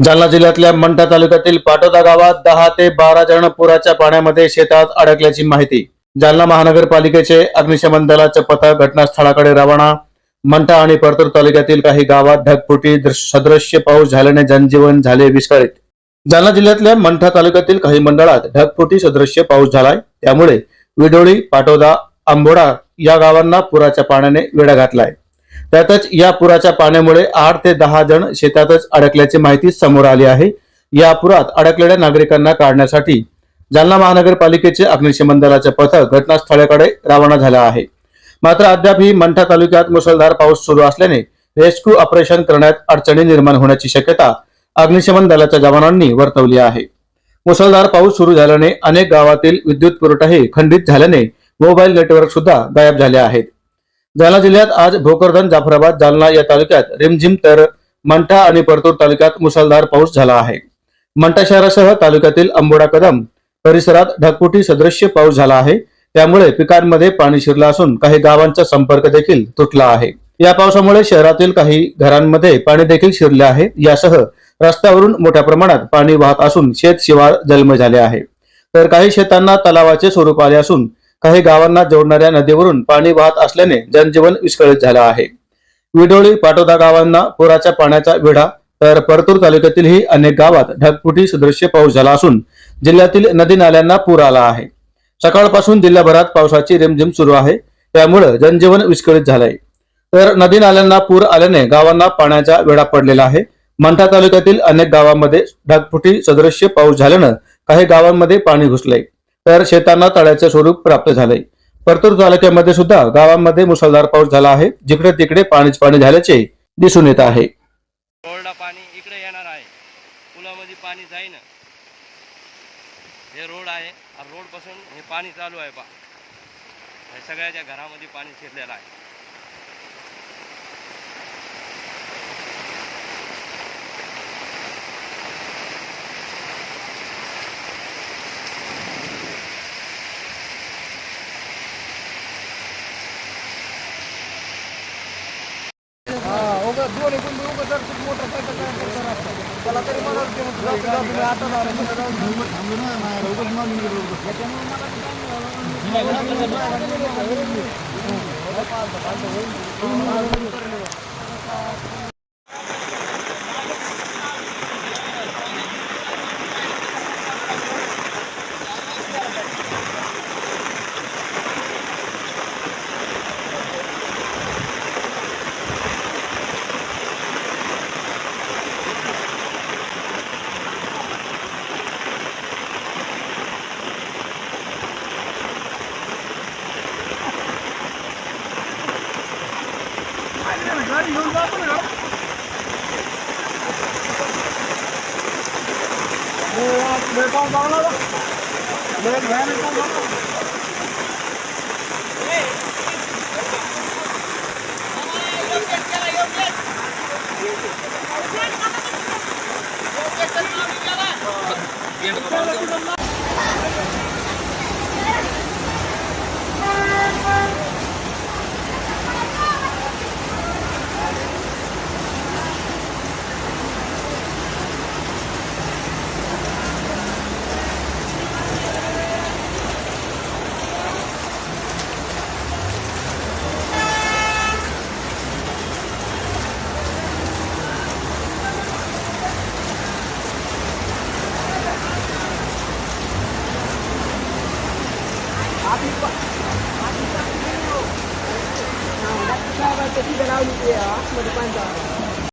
जालना जिल्ह्यातल्या मंठा तालुक्यातील पाटोदा गावात दहा ते बारा जण पुराच्या पाण्यामध्ये शेतात अडकल्याची माहिती. जालना महानगरपालिकेचे अग्निशमन दलाचे पथक घटनास्थळाकडे रवाना. मंठा आणि परतूर तालुक्यातील काही गावात ढगफुटी सदृश्य पाऊस झाल्याने जनजीवन झाले विस्कळीत. जालना जिल्ह्यातल्या मंठा तालुक्यातील काही मंडळात ढगफुटी सदृश्य पाऊस झालाय. त्यामुळे विडोळी पाटोदा आंबोडा या गावांना पुराच्या पाण्याने वेढा घातलाय. त्यातच या पुराच्या पाण्यामुळे आठ ते दहा जण शेतातच अडकल्याची माहिती समोर आली आहे. या पुरात अडकलेल्या नागरिकांना काढण्यासाठी जालना महानगरपालिकेचे अग्निशमन दलाचे पथक घटनास्थळाकडे रवाना झालं आहे. मात्र अद्याप ही मंठा तालुक्यात मुसळधार पाऊस सुरू असल्याने रेस्क्यू ऑपरेशन करण्यात अडचणी निर्माण होण्याची शक्यता अग्निशमन दलाच्या जवानांनी वर्तवली आहे. मुसळधार पाऊस सुरू झाल्याने अनेक गावातील विद्युत पुरवठाही खंडित झाल्याने मोबाईल नेटवर्क सुद्धा गायब झाले आहेत. जालना जिल्ह्यात आज भोकरदन जाफराबाद जालना या तालुक्यात रिमझिम तर मंठा आणि परतूर तालुक्यात मुसळधार पाऊस झाला आहे. मंठा शहरासह तालुक्यातील अंबोडा कदम परिसरात ढकपुटी सदृश्य पाऊस झाला आहे. त्यामुळे पिकांमध्ये पाणी शिरलं असून काही गावांचा संपर्क देखील तुटला आहे. या पावसामुळे शहरातील काही घरांमध्ये पाणी देखील शिरले आहे. यासह रस्त्यावरून मोठ्या प्रमाणात पाणी वाहत असून शेत शिवार जन्म झाले आहे. तर काही शेतांना तलावाचे स्वरूप आले असून काही गावांना जोडणाऱ्या नदीवरून पाणी वाहत असल्याने जनजीवन विस्कळीत झालं आहे. विडोळी पाटोदा गावांना पुराच्या पाण्याचा विढा तर परतूर तालुक्यातीलही अनेक गावात ढगफुटी सदृश्य पाऊस झाला असून जिल्ह्यातील नदी नाल्यांना पूर आला आहे. सकाळपासून जिल्ह्याभरात पावसाची रिमझिम सुरू आहे. त्यामुळे जनजीवन विस्कळीत झालंय. तर नदी नाल्यांना पूर आल्याने गावांना पाण्याचा वेढा पडलेला आहे. मंठा तालुक्यातील अनेक गावांमध्ये ढगफुटी सदृश्य पाऊस झाल्यानं काही गावांमध्ये पाणी घुसलंय. तर शेतांना तळ्याचे स्वरूप प्राप्त झाले. परतूर तालुक्यामध्ये सुद्धा गावांमध्ये मुसळधार पाऊस झाला आहे. जिकडे तिकडे पाणीच पाणी झाल्याचे दिसून येत आहे. रोडला पाणी इकडे येणार आहे. पुलामध्ये पाणी जाईन. हे रोड आहे. रोडपासून हे पाणी चालू आहे पा सगळ्याच्या घरामध्ये पाणी शिरलेलं आहे. दोन्ही गुंडी उभं जर मोटरसायकल त्याला तरी मला आता झालं त्याच्यामुळे मला Hadi yol yapın ya. Bu mekan bağla da. Ne ne mekan bağla. Gel bakalım. habis pak. Habis pak. Nah, dah kita akan tertiba lalu dia, semua depan dah.